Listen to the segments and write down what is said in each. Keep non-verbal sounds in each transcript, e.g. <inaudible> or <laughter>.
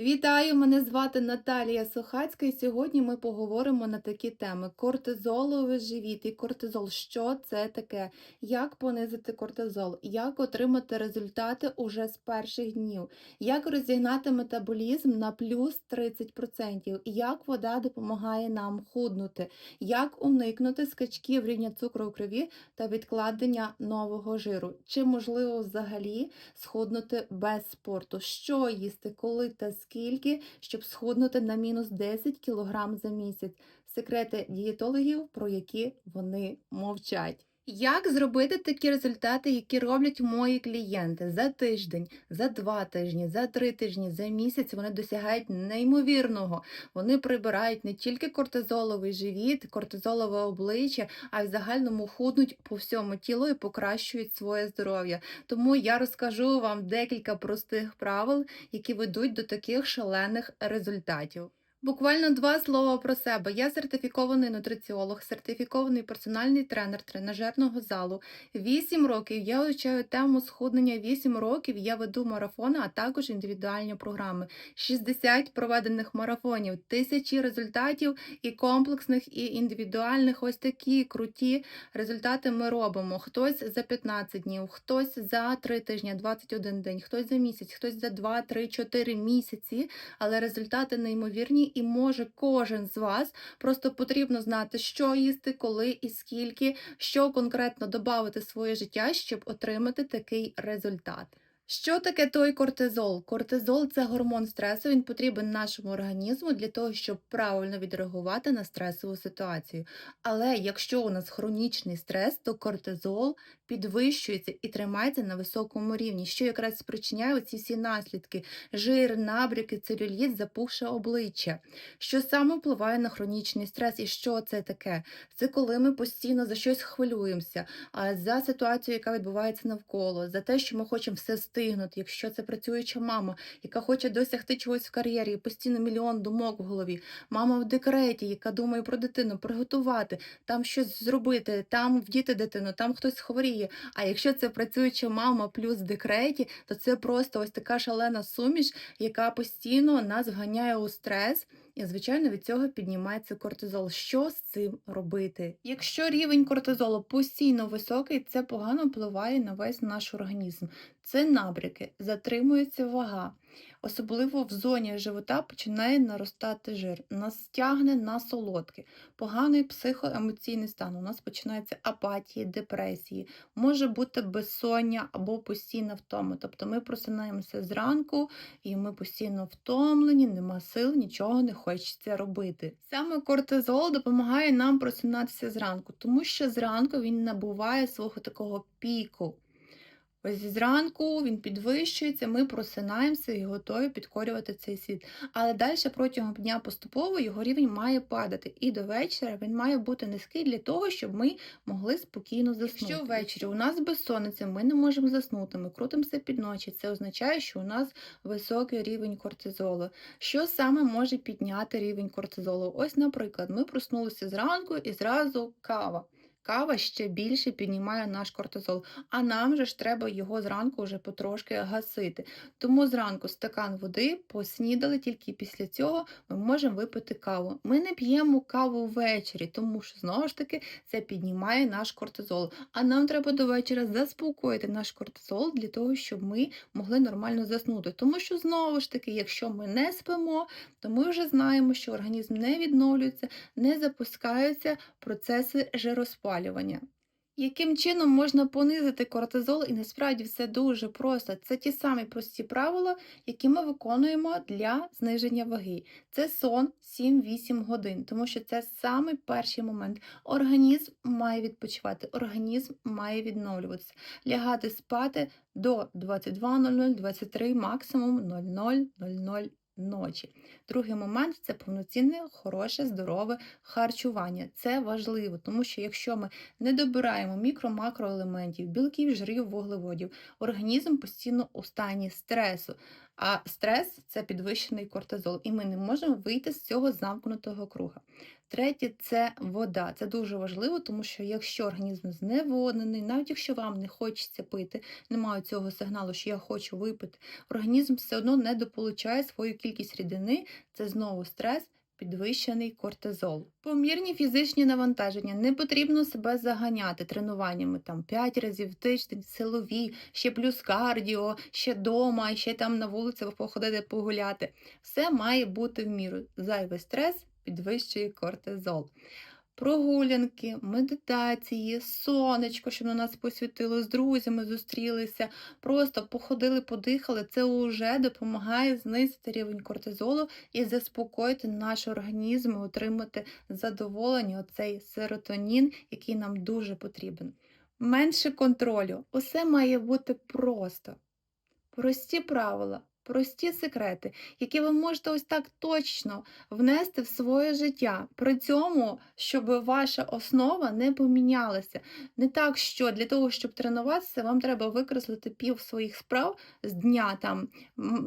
Вітаю! Мене звати Наталія Сухацька, і сьогодні ми поговоримо на такі теми: кортизоловий живіт і кортизол. Що це таке? Як понизити кортизол? Як отримати результати уже з перших днів? Як розігнати метаболізм на плюс 30%? Як вода допомагає нам худнути? Як уникнути скачків рівня цукру у крові та відкладення нового жиру? Чи можливо взагалі схуднути без спорту? Що їсти, коли та скільки, щоб схуднути на мінус 10 кг за місяць? Секрети дієтологів, про які вони мовчать. Як зробити такі результати, які роблять мої клієнти за тиждень, за два тижні, за три тижні, за місяць вони досягають неймовірного. Вони прибирають не тільки кортизоловий живіт, кортизолове обличчя, а й в загальному худнуть по всьому тілу і покращують своє здоров'я. Тому я розкажу вам декілька простих правил, які ведуть до таких шалених результатів. Буквально два слова про себе. Я сертифікований нутриціолог, сертифікований персональний тренер тренажерного залу. Вісім років я вивчаю тему схуднення. Вісім років я веду марафони, а також індивідуальні програми. 60 проведених марафонів, тисячі результатів і комплексних, і індивідуальних. Ось такі круті результати ми робимо. Хтось за 15 днів, хтось за 3 тижні, 21 день, хтось за місяць, хтось за 2, 3, 4 місяці. Але результати неймовірні і може кожен з вас. Просто потрібно знати, що їсти, коли і скільки, що конкретно додати своє життя, щоб отримати такий результат. Що таке той кортизол? Кортизол це гормон стресу. Він потрібен нашому організму для того, щоб правильно відреагувати на стресову ситуацію. Але якщо у нас хронічний стрес, то кортизол підвищується і тримається на високому рівні, що якраз спричиняє ці всі наслідки: жир, набряки, целюліт, запухше обличчя. Що саме впливає на хронічний стрес? І що це таке? Це коли ми постійно за щось хвилюємося, а за ситуацію, яка відбувається навколо, за те, що ми хочемо все встигнути, якщо це працююча мама, яка хоче досягти чогось в кар'єрі, постійно мільйон думок в голові, мама в декреті, яка думає про дитину, приготувати, там щось зробити, там вдіти дитину, там хтось хворіє. А якщо це працююча мама плюс декреті, то це просто ось така шалена суміш, яка постійно нас вганяє у стрес. І, звичайно, від цього піднімається кортизол. Що з цим робити? Якщо рівень кортизолу постійно високий, це погано впливає на весь наш організм. Це набряки, затримується вага. Особливо в зоні живота починає наростати жир, нас тягне на солодке, поганий психоемоційний стан. У нас починається апатії, депресії, може бути безсоння або постійна втома. Тобто ми просинаємося зранку і ми постійно втомлені, нема сил, нічого не хочеться робити. Саме кортизол допомагає нам просинатися зранку, тому що зранку він набуває свого такого піку. Ось зранку він підвищується, ми просинаємося і готові підкорювати цей світ. Але далі протягом дня поступово його рівень має падати. І до вечора він має бути низький для того, щоб ми могли спокійно заснути. Якщо ввечері у нас безсонниця, ми не можемо заснути, ми крутимося під ночі. Це означає, що у нас високий рівень кортизолу. Що саме може підняти рівень кортизолу? Ось, наприклад, ми проснулися зранку і зразу кава. Кава ще більше піднімає наш кортизол, а нам же ж треба його зранку вже потрошки гасити. Тому зранку стакан води поснідали, тільки після цього ми можемо випити каву. Ми не п'ємо каву ввечері, тому що знову ж таки це піднімає наш кортизол. А нам треба до вечора заспокоїти наш кортизол для того, щоб ми могли нормально заснути. Тому що знову ж таки, якщо ми не спимо, то ми вже знаємо, що організм не відновлюється, не запускаються процеси жироспалювання. Яким чином можна понизити кортизол, і насправді все дуже просто. Це ті самі прості правила, які ми виконуємо для зниження ваги. Це сон 7-8 годин, тому що це саме перший момент. Організм має відпочивати, організм має відновлюватися, лягати спати до 22.00, 23, максимум 00.00 ночі. Другий момент це повноцінне, хороше, здорове харчування. Це важливо, тому що якщо ми не добираємо мікро-макроелементів, білків, жирів, вуглеводів, організм постійно у стані стресу. А стрес це підвищений кортизол, і ми не можемо вийти з цього замкнутого круга. Третє це вода. Це дуже важливо, тому що якщо організм зневоднений, навіть якщо вам не хочеться пити, немає цього сигналу, що я хочу випити, організм все одно недополучає свою кількість рідини, це знову стрес. Підвищений кортизол. Помірні фізичні навантаження. Не потрібно себе заганяти тренуваннями там 5 разів в тиждень, силові, ще плюс кардіо, ще дома, ще там на вулиці походити погуляти. Все має бути в міру. Зайвий стрес підвищує кортизол. Прогулянки, медитації, сонечко, щоб на нас посвітило, з друзями зустрілися, просто походили, подихали. Це вже допомагає знизити рівень кортизолу і заспокоїти наш організм, і отримати задоволення, оцей серотонін, який нам дуже потрібен. Менше контролю. Усе має бути просто. Прості правила, прості секрети, які ви можете ось так точно внести в своє життя. При цьому, щоб ваша основа не помінялася. Не так, що для того, щоб тренуватися, вам треба викреслити пів своїх справ з дня. Там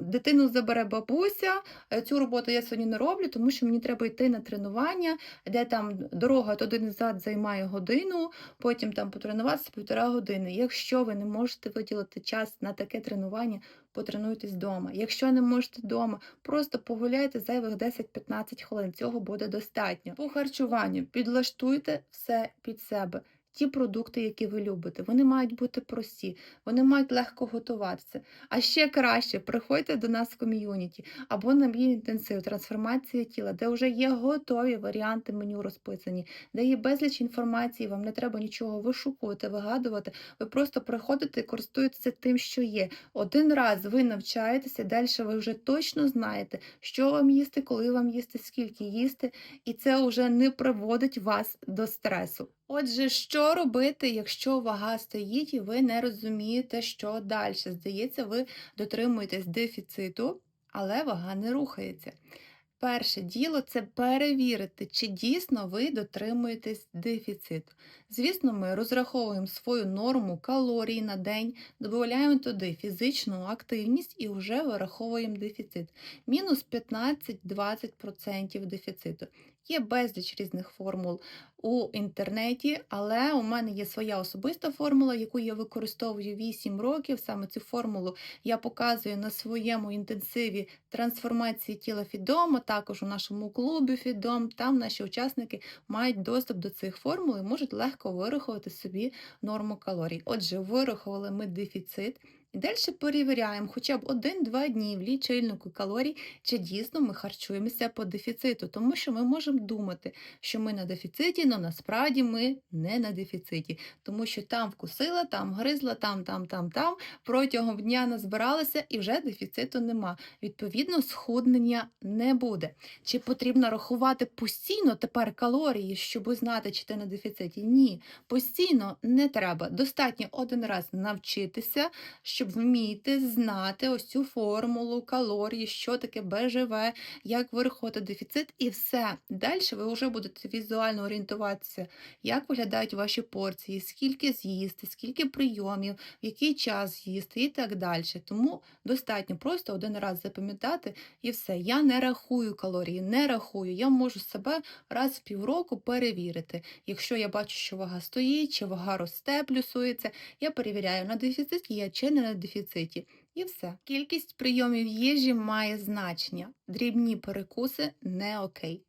дитину забере бабуся, е, цю роботу я сьогодні не роблю, тому що мені треба йти на тренування, де там дорога туди назад займає годину, потім там потренуватися півтора години. Якщо ви не можете виділити час на таке тренування, потренуйтесь вдома. Якщо не можете вдома, просто погуляйте зайвих 10-15 хвилин. Цього буде достатньо. По харчуванню підлаштуйте все під себе. Ті продукти, які ви любите, вони мають бути прості, вони мають легко готуватися. А ще краще приходьте до нас в ком'юніті або на мій інтенсив трансформація тіла, де вже є готові варіанти меню розписані, де є безліч інформації, вам не треба нічого вишукувати, вигадувати. Ви просто приходите і користуєтеся тим, що є. Один раз ви навчаєтеся, далі ви вже точно знаєте, що вам їсти, коли вам їсти, скільки їсти, і це вже не приводить вас до стресу. Отже, що робити, якщо вага стоїть і ви не розумієте, що далі? Здається, ви дотримуєтесь дефіциту, але вага не рухається. Перше діло це перевірити, чи дійсно ви дотримуєтесь дефіциту. Звісно, ми розраховуємо свою норму калорій на день, додаємо туди фізичну активність і вже вираховуємо дефіцит. Мінус 15-20% дефіциту. Є безліч різних формул у інтернеті, але у мене є своя особиста формула, яку я використовую 8 років. Саме цю формулу я показую на своєму інтенсиві трансформації тіла Фідом, а також у нашому клубі Фідом. Там наші учасники мають доступ до цих формул і можуть легко вирахувати собі норму калорій. Отже, вирахували ми дефіцит. І далі перевіряємо хоча б 1-2 дні в лічильнику калорій, чи дійсно ми харчуємося по дефіциту, тому що ми можемо думати, що ми на дефіциті, але насправді ми не на дефіциті, тому що там вкусила, там гризла, там, там, там, там, протягом дня назбиралася і вже дефіциту нема. Відповідно, схуднення не буде. Чи потрібно рахувати постійно тепер калорії, щоб знати, чи ти на дефіциті? Ні, постійно не треба. Достатньо один раз навчитися, щоб вміти знати ось цю формулу калорії, що таке БЖВ, як вирахувати дефіцит, і все. Далі ви вже будете візуально орієнтуватися, як виглядають ваші порції, скільки з'їсти, скільки прийомів, в який час з'їсти і так далі. Тому достатньо просто один раз запам'ятати і все. Я не рахую калорії, не рахую. Я можу себе раз в півроку перевірити. Якщо я бачу, що вага стоїть, чи вага росте, плюсується, я перевіряю на дефіциті я чи не на дефіциті. І все. Кількість прийомів їжі має значення. Дрібні перекуси не окей.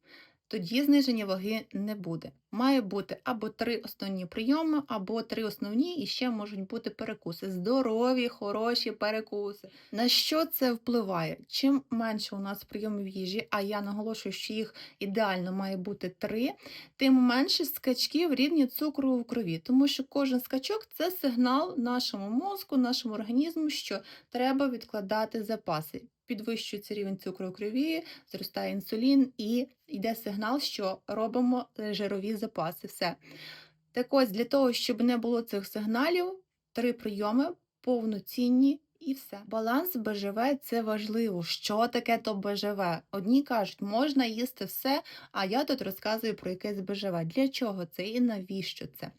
Тоді зниження ваги не буде. Має бути або три основні прийоми, або три основні, і ще можуть бути перекуси. Здорові, хороші перекуси. На що це впливає? Чим менше у нас прийомів їжі, а я наголошую, що їх ідеально має бути три, тим менше скачків рівня цукру в крові. Тому що кожен скачок це сигнал нашому мозку, нашому організму, що треба відкладати запаси. Підвищується рівень цукру в крові, зростає інсулін і йде сигнал, що робимо е, жирові запаси. Все. Так ось, для того, щоб не було цих сигналів, три прийоми повноцінні і все. Баланс БЖВ це важливо. Що таке то БЖВ? Одні кажуть, можна їсти все, а я тут розказую про якесь БЖВ. Для чого це і навіщо це?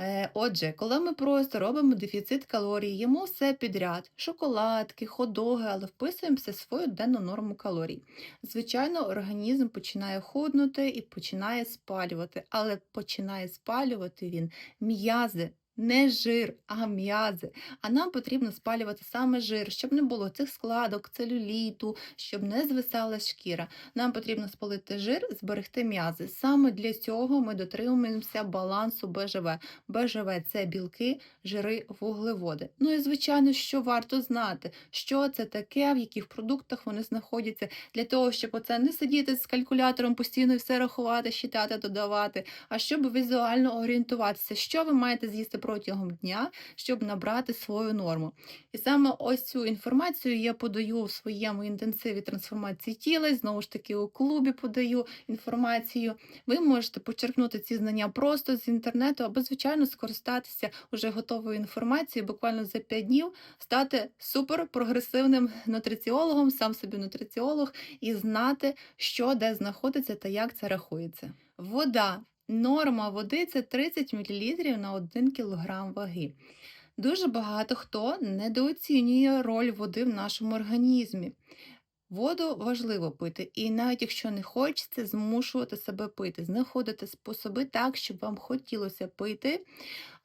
Е, Отже, коли ми просто робимо дефіцит калорій, їмо все підряд, шоколадки, хот-доги, але вписуємося в свою денну норму калорій. Звичайно, організм починає худнути і починає спалювати, але починає спалювати він м'язи. Не жир, а м'язи. А нам потрібно спалювати саме жир, щоб не було цих складок, целюліту, щоб не звисала шкіра. Нам потрібно спалити жир, зберегти м'язи. Саме для цього ми дотримуємося балансу БЖВ. БЖВ це білки, жири, вуглеводи. Ну і звичайно, що варто знати, що це таке, в яких продуктах вони знаходяться, для того, щоб оце не сидіти з калькулятором, постійно все рахувати, считати, додавати, а щоб візуально орієнтуватися, що ви маєте з'їсти протягом дня, щоб набрати свою норму. І саме ось цю інформацію я подаю в своєму інтенсиві трансформації тіла, знову ж таки у клубі подаю інформацію. Ви можете почерпнути ці знання просто з інтернету або, звичайно, скористатися уже готовою інформацією, буквально за 5 днів стати супер прогресивним нутриціологом, сам собі нутриціолог, і знати, що де знаходиться та як це рахується. Вода. Норма води це 30 мл на 1 кг ваги. Дуже багато хто недооцінює роль води в нашому організмі. Воду важливо пити, і навіть якщо не хочеться, змушувати себе пити, знаходити способи так, щоб вам хотілося пити.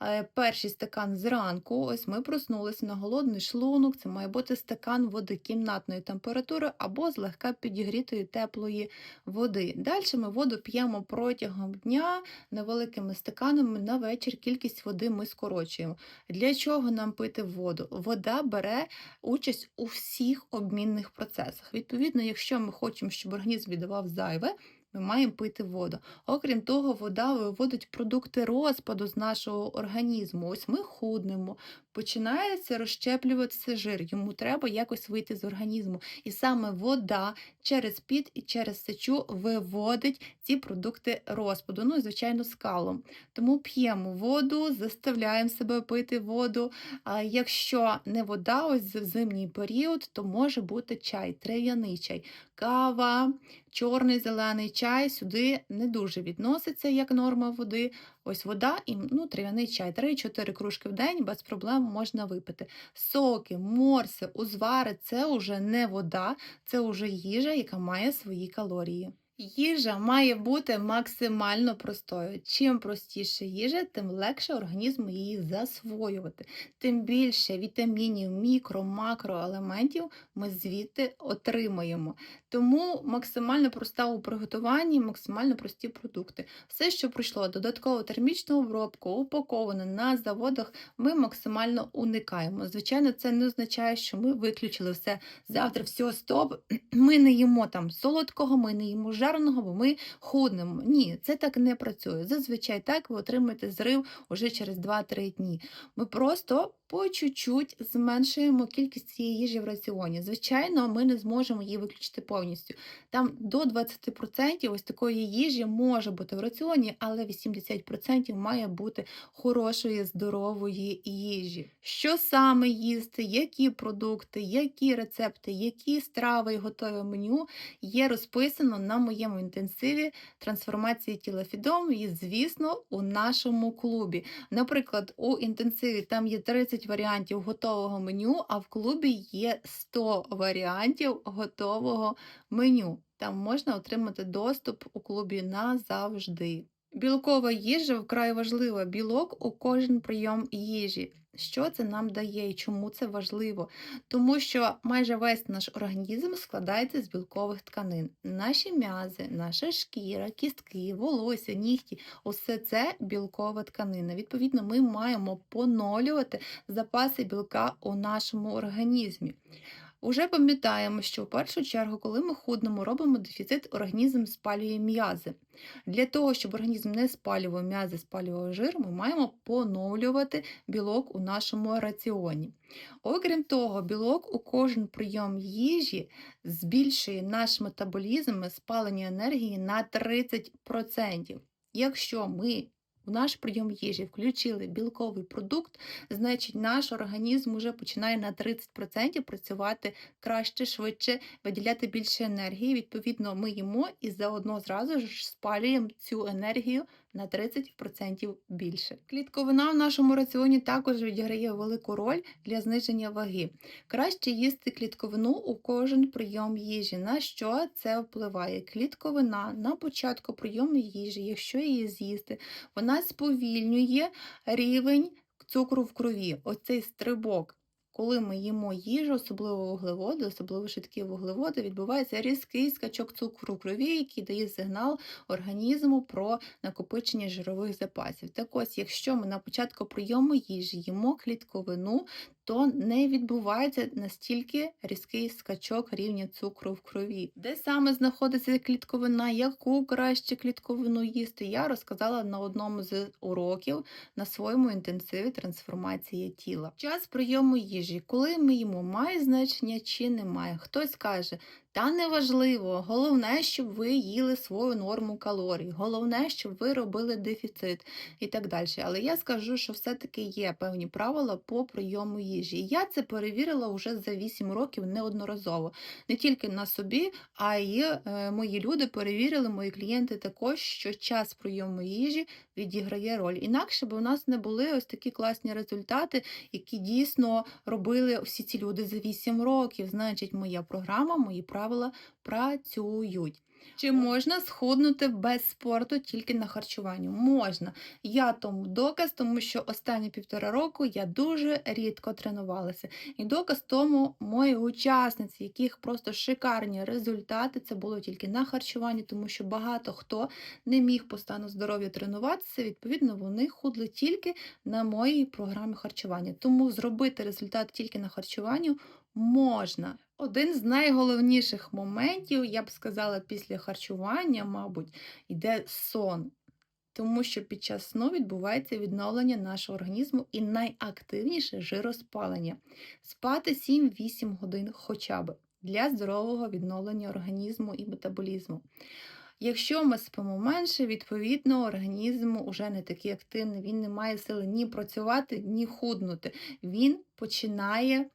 Е, Перший стакан зранку, ось ми проснулися на голодний шлунок, це має бути стакан води кімнатної температури або злегка підігрітої теплої води. Далі ми воду п'ємо протягом дня невеликими стаканами на вечір. Кількість води ми скорочуємо. Для чого нам пити воду? Вода бере участь у всіх обмінних процесах. Відповідно, якщо ми хочемо, щоб організм віддавав зайве, ми маємо пити воду. Окрім того, вода виводить продукти розпаду з нашого організму. Ось ми худнемо, починається розщеплюватися жир, йому треба якось вийти з організму. І саме вода через піт і через сечу виводить ці продукти розпаду. Ну і, звичайно, з калом. Тому п'ємо воду, заставляємо себе пити воду. А якщо не вода, ось в зимній період, то може бути чай, трав'яний чай, кава, чорний зелений чай сюди не дуже відноситься як норма води. Ось вода і ну, трав'яний чай. 3-4 кружки в день без проблем можна випити. Соки, морси, узвари це вже не вода, це вже їжа, яка має свої калорії. Їжа має бути максимально простою. Чим простіше їжа, тим легше організму її засвоювати. Тим більше вітамінів, мікро, макроелементів ми звідти отримаємо. Тому максимально проста у приготуванні, максимально прості продукти. Все, що пройшло додаткову термічну обробку, упаковане на заводах, ми максимально уникаємо. Звичайно, це не означає, що ми виключили все завтра, все, стоп. <clears throat> Ми не їмо там солодкого, ми не їмо жареного, бо ми худнемо. Ні, це так не працює. Зазвичай так ви отримаєте зрив уже через 2-3 дні. Ми просто по чуть-чуть зменшуємо кількість цієї їжі в раціоні. Звичайно, ми не зможемо її виключити повністю. Там до 20% ось такої їжі може бути в раціоні, але 80% має бути хорошої, здорової їжі. Що саме їсти, які продукти, які рецепти, які страви і готове меню є розписано на моєму інтенсиві трансформації тіла Фідом і, звісно, у нашому клубі. Наприклад, у інтенсиві там є 30 варіантів готового меню, а в клубі є 100 варіантів готового меню. Там можна отримати доступ у клубі назавжди. Білкова їжа вкрай важлива. Білок у кожен прийом їжі. Що це нам дає і чому це важливо? Тому що майже весь наш організм складається з білкових тканин. Наші м'язи, наша шкіра, кістки, волосся, нігті усе це білкова тканина. Відповідно, ми маємо понолювати запаси білка у нашому організмі. Уже пам'ятаємо, що в першу чергу, коли ми худнемо, робимо дефіцит, організм спалює м'язи. Для того, щоб організм не спалював м'язи, спалював жир, ми маємо поновлювати білок у нашому раціоні. Окрім того, білок у кожен прийом їжі збільшує наш метаболізм спалення енергії на 30%. Якщо ми в наш прийом їжі включили білковий продукт, значить наш організм вже починає на 30% працювати краще, швидше, виділяти більше енергії. Відповідно, ми їмо і заодно зразу ж спалюємо цю енергію на 30% більше. Клітковина в нашому раціоні також відіграє велику роль для зниження ваги. Краще їсти клітковину у кожен прийом їжі. На що це впливає? Клітковина на початку прийому їжі, якщо її з'їсти, вона сповільнює рівень цукру в крові. Оцей стрибок. Коли ми їмо їжу, особливо вуглеводи, особливо швидкі вуглеводи, відбувається різкий скачок цукру в крові, який дає сигнал організму про накопичення жирових запасів. Так ось, якщо ми на початку прийому їжі їмо клітковину, то не відбувається настільки різкий скачок рівня цукру в крові. Де саме знаходиться клітковина, яку краще клітковину їсти, я розказала на одному з уроків на своєму інтенсиві трансформації тіла. Час прийому їжі, коли ми їмо, має значення чи немає. Хтось каже, та неважливо, головне, щоб ви їли свою норму калорій, головне, щоб ви робили дефіцит і так далі. Але я скажу, що все-таки є певні правила по прийому їжі. І я це перевірила вже за 8 років неодноразово. Не тільки на собі, а й е, мої люди перевірили, мої клієнти також, що час прийому їжі відіграє роль. Інакше б у нас не були ось такі класні результати, які дійсно робили всі ці люди за 8 років. Значить, моя програма, мої правила працюють. Чи можна схуднути без спорту тільки на харчуванню? Можна. Я тому доказ, тому що останні півтора року я дуже рідко тренувалася. І доказ тому мої учасниці, яких просто шикарні результати, це було тільки на харчуванні, тому що багато хто не міг по стану здоров'я тренуватися. Відповідно, вони худли тільки на моїй програмі харчування. Тому зробити результат тільки на харчуванні можна. Один з найголовніших моментів, я б сказала, після харчування, мабуть, йде сон. Тому що під час сну відбувається відновлення нашого організму і найактивніше жироспалення. Спати 7-8 годин хоча б для здорового відновлення організму і метаболізму. Якщо ми спимо менше, відповідно, організм вже не такий активний, він не має сили ні працювати, ні худнути. Він починає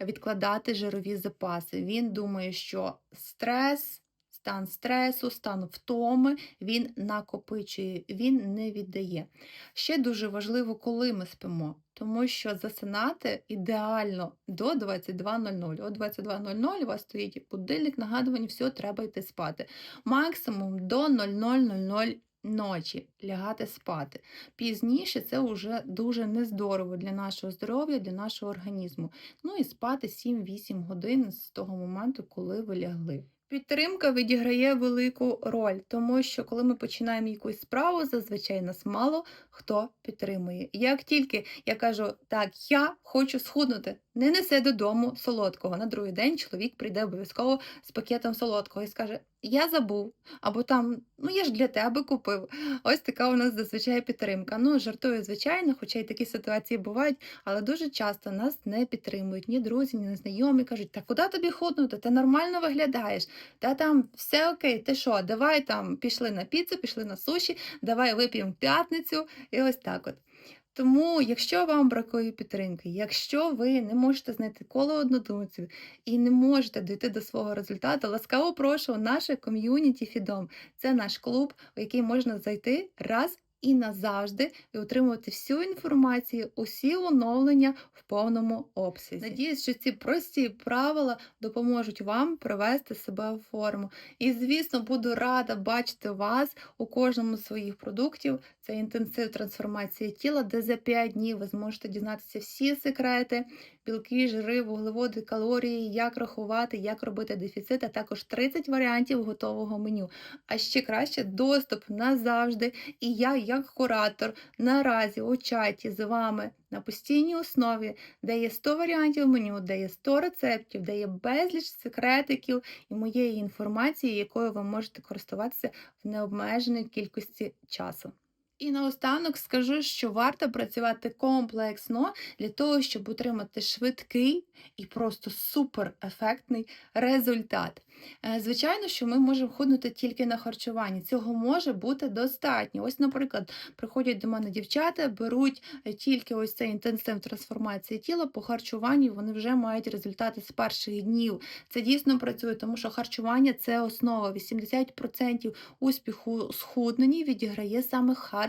відкладати жирові запаси. Він думає, що стрес, стан стресу, стан втоми він накопичує, він не віддає. Ще дуже важливо, коли ми спимо, тому що засинати ідеально до 22.00. О 22.00 у вас стоїть будильник, нагадування, все, треба йти спати. Максимум до 00.00 ночі лягати спати. Пізніше це вже дуже нездорово для нашого здоров'я, для нашого організму. Ну і спати 7-8 годин з того моменту, коли ви лягли. Підтримка відіграє велику роль, тому що коли ми починаємо якусь справу, зазвичай нас мало хто підтримує. Як тільки я кажу, так, я хочу схуднути, не несе додому солодкого. На другий день чоловік прийде обов'язково з пакетом солодкого і скаже: Я забув, або там, ну я ж для тебе купив. Ось така у нас зазвичай підтримка. Ну, жартую, звичайно, хоча й такі ситуації бувають, але дуже часто нас не підтримують ні друзі, ні знайомі. Кажуть, та куди тобі худнути? Ти нормально виглядаєш, та там все окей, ти що, давай там пішли на піцу, пішли на суші, давай вип'ємо п'ятницю і ось так от. Тому, якщо вам бракує підтримки, якщо ви не можете знайти коло однодумців і не можете дійти до свого результату, ласкаво прошу наше ком'юніті Фідом. Це наш клуб, у який можна зайти раз і назавжди і отримувати всю інформацію, усі оновлення в повному обсязі. Надіюсь, що ці прості правила допоможуть вам привести себе в форму. І, звісно, буду рада бачити вас у кожному з своїх продуктів. Це інтенсив трансформації тіла, де за 5 днів ви зможете дізнатися всі секрети, білки, жири, вуглеводи, калорії, як рахувати, як робити дефіцит, а також 30 варіантів готового меню. А ще краще доступ назавжди. І я, як куратор, наразі у чаті з вами на постійній основі, де є 100 варіантів меню, де є 100 рецептів, де є безліч секретиків і моєї інформації, якою ви можете користуватися в необмеженій кількості часу. І наостанок скажу, що варто працювати комплексно для того, щоб отримати швидкий і просто суперефектний результат. Е, Звичайно, що ми можемо худнути тільки на харчуванні. Цього може бути достатньо. Ось, наприклад, приходять до мене дівчата, беруть е, тільки ось цей інтенсив трансформації тіла по харчуванню. Вони вже мають результати з перших днів. Це дійсно працює, тому що харчування це основа. 80% успіху схудненні відіграє саме харчування.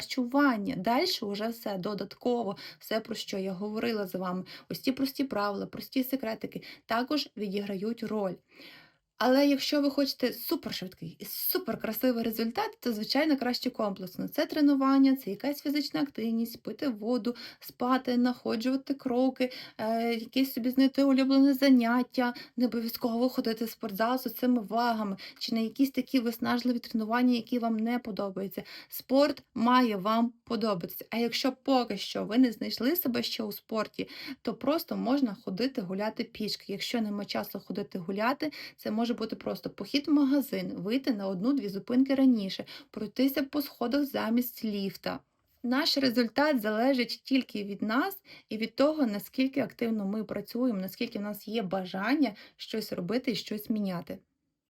Далі вже все додатково, все про що я говорила з вами. Ось ті прості правила, прості секретики також відіграють роль. Але якщо ви хочете супершвидкий і суперкрасивий результат, то звичайно краще комплексно. Це тренування, це якась фізична активність, пити воду, спати, находжувати кроки, е, якесь собі знайти улюблене заняття, не обов'язково ходити в спортзал з цими вагами, чи на якісь такі виснажливі тренування, які вам не подобаються. Спорт має вам подобатися. А якщо поки що ви не знайшли себе ще у спорті, то просто можна ходити гуляти пішки. Якщо нема часу ходити гуляти, це може бути просто похід в магазин, вийти на одну-дві зупинки раніше, пройтися по сходах замість ліфта. Наш результат залежить тільки від нас і від того, наскільки активно ми працюємо, наскільки в нас є бажання щось робити і щось міняти.